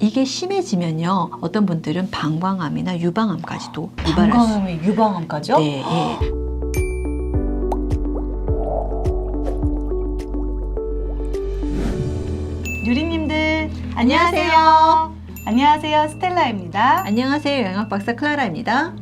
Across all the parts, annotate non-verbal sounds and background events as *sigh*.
이게 심해지면요. 어떤 분들은 방광암이나 유방암까지도 유발할 수 방광암이 유방암까지요? 네, 예. 유리님들 안녕하세요. 안녕하세요 스텔라입니다. 안녕하세요. 영양 박사 클라라입니다.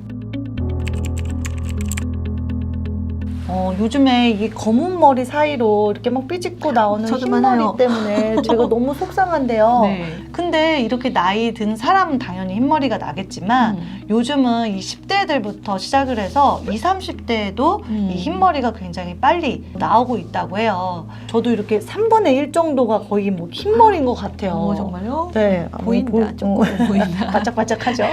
어, 요즘에 이 검은 머리 사이로 이렇게 막 삐짓고 나오는 저도 흰머리 많아요. 때문에 제가 *laughs* 너무 속상한데요. 네. 근데 이렇게 나이 든 사람은 당연히 흰머리가 나겠지만 음. 요즘은 이 10대들부터 시작을 해서 20, 30대에도 음. 이 흰머리가 굉장히 빨리 나오고 있다고 해요. 저도 이렇게 3분의 1 정도가 거의 뭐 흰머리인 것 같아요. 어, 정말요? 네. 보인다. 보- 조금 보인다. *laughs* 바짝바짝하죠.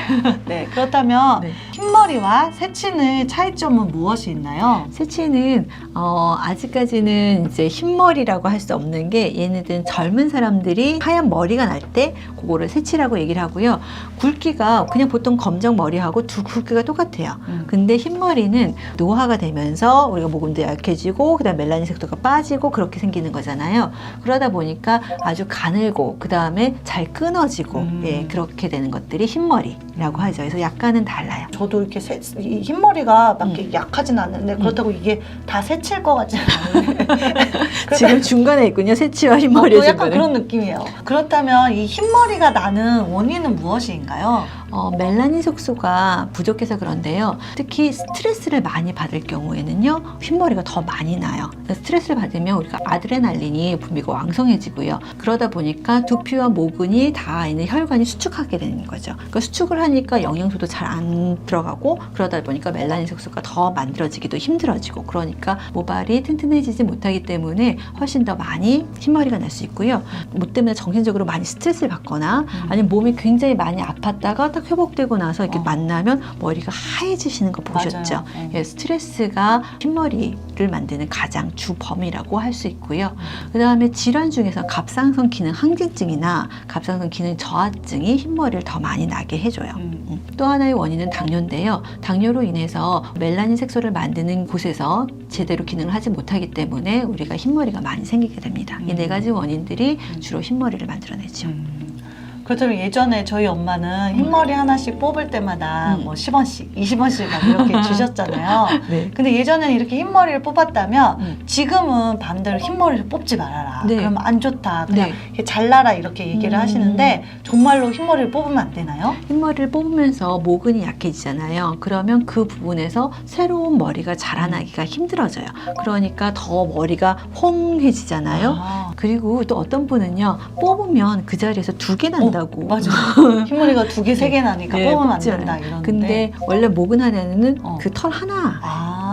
네. 그렇다면 네. 흰머리와 새치는 차이점은 무엇이 있나요? 새치는 어, 아직까지는 이제 흰머리라고 할 수 없는 게 얘네들은 젊은 사람들이 하얀 머리가 날 때 그거를 새치라고 얘기를 하고요. 굵기가 그냥 보통 검정 머리하고 두 굵기가 똑같아요. 근데 흰머리는 노화가 되면서 우리가 모공도 약해지고 그다음 멜라닌 색소가 빠지고 그렇게 생기는 거잖아요. 그러다 보니까 아주 가늘고 그다음에 잘 끊어지고 음. 예, 그렇게 되는 것들이 흰머리라고 하죠. 그래서 약간은 달라요. 저도 이렇게 새, 이 흰머리가 막 이렇게 음. 약하진 않는데 그렇다고 이게 다 새칠 것 같지는 *laughs* 않은데 지금 중간에 있군요. 새치와 어, 흰머리의 또 약간. 그런 느낌이에요. 그렇다면 이 흰머리가 나는 원인은 무엇인가요? 어, 멜라닌 색소가 부족해서 그런데요. 특히 스트레스를 많이 받을 경우에는요, 흰머리가 더 많이 나요. 스트레스를 받으면 우리가 아드레날린이 분비가 왕성해지고요. 그러다 보니까 두피와 모근이 다 있는 혈관이 수축하게 되는 거죠. 그러니까 수축을 하니까 영양소도 잘 안 들어가고 그러다 보니까 멜라닌 색소가 더 만들어지기도 힘들어지고 그러니까 모발이 튼튼해지지 못하기 때문에 훨씬 더 많이 흰머리가 날 수 있고요. 뭐 때문에 정신적으로 많이 스트레스를 받거나 아니면 몸이 굉장히 많이 아팠다가 딱 회복되고 나서 이렇게 어. 만나면 머리가 하얘지시는 거 보셨죠? 네. 예, 스트레스가 흰머리를 만드는 가장 주 범위라고 할 수 있고요. 그 다음에 질환 중에서 갑상선 기능 항진증이나 갑상선 기능 저하증이 흰머리를 더 많이 나게 해줘요. 음. 음. 또 하나의 원인은 당뇨인데요. 당뇨로 인해서 멜라닌 색소를 만드는 곳에서 제대로 기능을 하지 못하기 때문에 우리가 흰머리가 많이 생기게 됩니다. 이네 음. 가지 원인들이 음. 주로 흰머리를 만들어내죠. 음. 그렇다면 예전에 저희 엄마는 흰머리 하나씩 뽑을 때마다 음. 뭐 10원씩, 20원씩 막 이렇게 *laughs* 주셨잖아요. 네. 근데 예전에는 이렇게 흰머리를 뽑았다면 음. 지금은 반대로 흰머리를 뽑지 말아라. 네. 그러면 안 좋다. 그냥 네. 이렇게 잘라라 이렇게 얘기를 음. 하시는데 정말로 흰머리를 뽑으면 안 되나요? 흰머리를 뽑으면서 모근이 약해지잖아요. 그러면 그 부분에서 새로운 머리가 자라나기가 힘들어져요. 그러니까 더 머리가 홍해지잖아요. 아, 그리고 또 어떤 분은요, 뽑으면 그 자리에서 두 개 난다고. 맞아. *laughs* 흰머리가 두 개, 세 개 나니까 네, 뽑으면 안 뽑지 된다 않아요. 이러는데. 근데 원래 모근 하나는 어. 그 털 하나만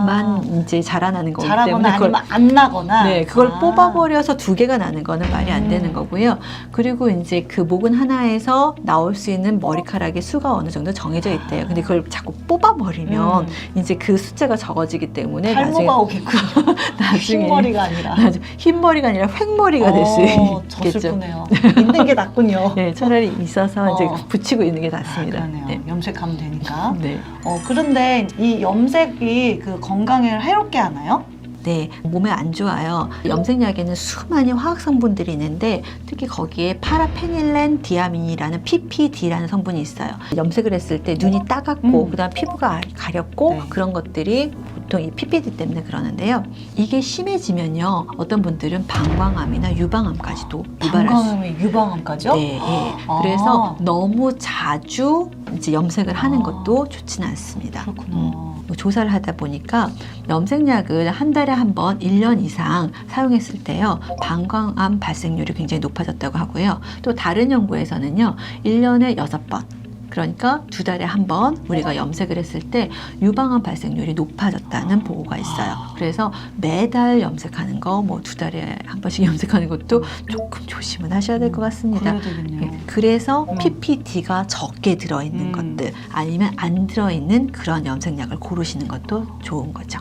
아, 이제 자라나는 거기 때문에 그걸 아니면 안 나거나. 네, 그걸 아. 뽑아버려서 두 개가 나는 거는 말이 안 음. 되는 거고요. 그리고 이제 그 모근 하나에서 나올 수 있는 머리카락의 수가 어느 정도 정해져 있대요. 근데 그걸 자꾸 뽑아버리면 음, 이제 그 숫자가 적어지기 때문에 나중에 탈모가 오겠군요. *laughs* 나중에 흰머리가 아니라. 나중 흰머리가 아니라 횡머리가 될 수 어, 저 있겠죠. 슬프네요. 있는 게 낫군요. *laughs* 네, 차라리 있어서 이제 어. 붙이고 있는 게 아, 낫습니다. 그러네요. 네. 염색하면 되니까. 네. 어, 그런데 이 염색이 그 건강에 해롭게 하나요? 네, 몸에 안 좋아요. 염색약에는 수많은 화학 성분들이 있는데 특히 거기에 파라페닐렌 디아민이라는 PPD라는 성분이 있어요. 염색을 했을 때 눈이 따갑고 음. 그다음 피부가 가렵고 네. 그런 것들이 보통 이 PPD 때문에 그러는데요. 이게 심해지면요, 어떤 분들은 방광암이나 유방암까지도 유발할 수 방광암이 유방암까지요? 네, 예. 아. 그래서 너무 자주 이제 염색을 하는 아. 것도 좋지는 않습니다. 그렇구나. 음. 뭐 조사를 하다 보니까 염색약을 한 달에 한 번 1년 이상 사용했을 때요, 방광암 발생률이 굉장히 높아졌다고 하고요. 또 다른 연구에서는요, 1년에 6번, 그러니까 두 달에 한 번 우리가 염색을 했을 때 유방암 발생률이 높아졌다는 보고가 있어요. 그래서 매달 염색하는 거, 뭐 두 달에 한 번씩 염색하는 것도 조금 조심은 하셔야 될 것 같습니다. 예, 그래서 음. PPD가 적게 들어있는 음. 것들 아니면 안 들어있는 그런 염색약을 고르시는 것도 좋은 거죠.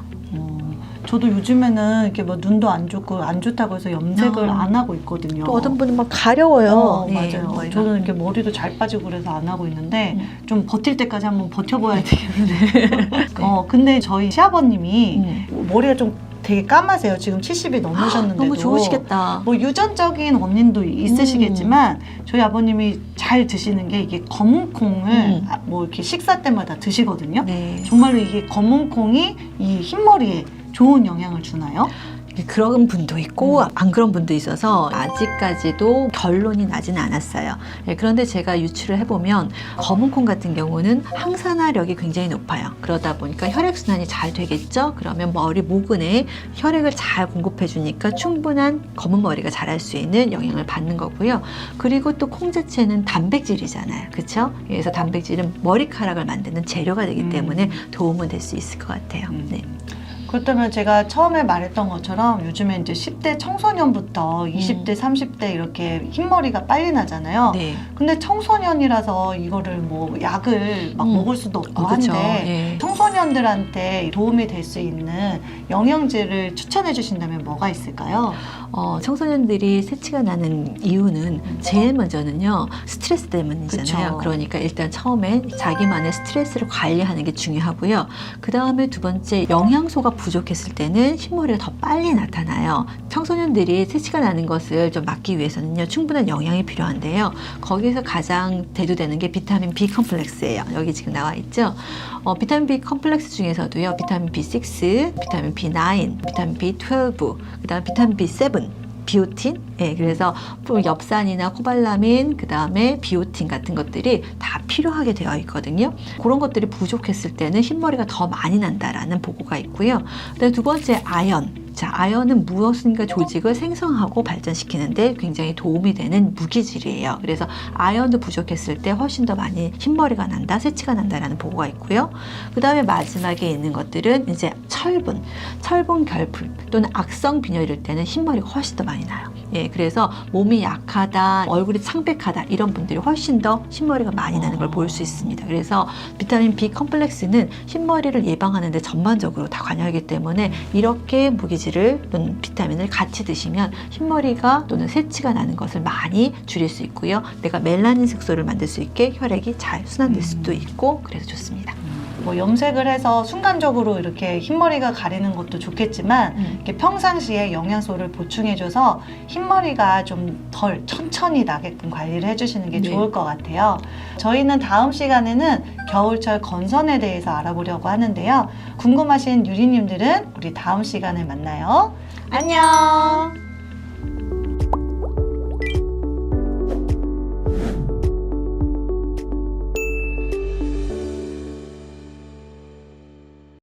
어, 저도 요즘에는 이렇게 뭐 눈도 안 좋고 안 좋다고 해서 염색을 어. 안 하고 있거든요. 또 어떤 분은 막 가려워요. 어, 예, 맞아요. 머리가. 저는 이렇게 머리도 잘 빠지고 그래서 안 하고 있는데 음. 좀 버틸 때까지 한번 버텨봐야 되겠는데. *laughs* 어, 근데 저희 시아버님이 음. 머리가 좀 되게 까마세요. 지금 70이 넘으셨는데도. 너무 좋으시겠다. 뭐 유전적인 원인도 있으시겠지만 저희 아버님이 잘 드시는 게 이게 검은 콩을 음. 아, 뭐 이렇게 식사 때마다 드시거든요. 네. 정말로 이게 검은 콩이 이 흰머리에 좋은 영향을 주나요? 그런 분도 있고 음. 안 그런 분도 있어서 아직까지도 결론이 나진 않았어요. 예, 그런데 제가 유출을 해보면 검은 콩 같은 경우는 항산화력이 굉장히 높아요. 그러다 보니까 혈액순환이 잘 되겠죠? 그러면 머리 모근에 혈액을 잘 공급해 주니까 충분한 검은 머리가 자랄 수 있는 영향을 받는 거고요. 그리고 또 콩 자체는 단백질이잖아요. 그렇죠? 그래서 단백질은 머리카락을 만드는 재료가 되기 음. 때문에 도움은 될 수 있을 것 같아요. 음. 네. 그렇다면 제가 처음에 말했던 것처럼 요즘에 이제 10대 청소년부터 20대, 30대 이렇게 흰머리가 빨리 나잖아요. 네. 근데 청소년이라서 이거를 뭐 약을 막 음. 먹을 수도 없고 어, 그쵸. 한데 예. 청소년들한테 도움이 될 수 있는 영양제를 추천해 주신다면 뭐가 있을까요? 어, 청소년들이 새치가 나는 이유는 제일 먼저는요 스트레스 때문이잖아요. 그쵸. 그러니까 일단 처음에 자기만의 스트레스를 관리하는 게 중요하고요. 그 다음에 두 번째 영양소가 부족했을 때는 흰머리가 더 빨리 나타나요. 청소년들이 새치가 나는 것을 좀 막기 위해서는요 충분한 영양이 필요한데요. 거기서 가장 대두되는 게 비타민 B 컴플렉스예요. 여기 지금 나와 있죠. 어, 비타민 B 컴플렉스 중에서도요 비타민 B6, 비타민 B9, 비타민 B12, 그다음 비타민 B7 비오틴, 예, 그래서 또 엽산이나 코발라민, 그 다음에 비오틴 같은 것들이 다 필요하게 되어 있거든요. 그런 것들이 부족했을 때는 흰머리가 더 많이 난다라는 보고가 있고요. 두 번째 아연. 자, 아연은 무엇인가 조직을 생성하고 발전시키는데 굉장히 도움이 되는 무기질이에요. 그래서 아연도 부족했을 때 훨씬 더 많이 흰머리가 난다, 새치가 난다라는 보고가 있고요. 그 다음에 마지막에 있는 것들은 이제 철분, 철분 결핍 또는 악성 빈혈일 때는 흰머리가 훨씬 더 많이 나요. 예, 그래서 몸이 약하다, 얼굴이 창백하다 이런 분들이 훨씬 더 흰머리가 많이 나는 걸 볼 수 있습니다. 그래서 비타민 B 컴플렉스는 흰머리를 예방하는데 전반적으로 다 관여하기 때문에 이렇게 무기 질을 또는 비타민을 같이 드시면 흰머리가 또는 새치가 나는 것을 많이 줄일 수 있고요. 내가 멜라닌 색소를 만들 수 있게 혈액이 잘 순환될 수도 있고 그래서 좋습니다. 뭐 염색을 해서 순간적으로 이렇게 흰머리가 가리는 것도 좋겠지만 음. 이렇게 평상시에 영양소를 보충해줘서 흰머리가 좀 덜 천천히 나게끔 관리를 해주시는 게 네. 좋을 것 같아요. 저희는 다음 시간에는 겨울철 건선에 대해서 알아보려고 하는데요. 궁금하신 유리님들은 우리 다음 시간에 만나요. 안녕!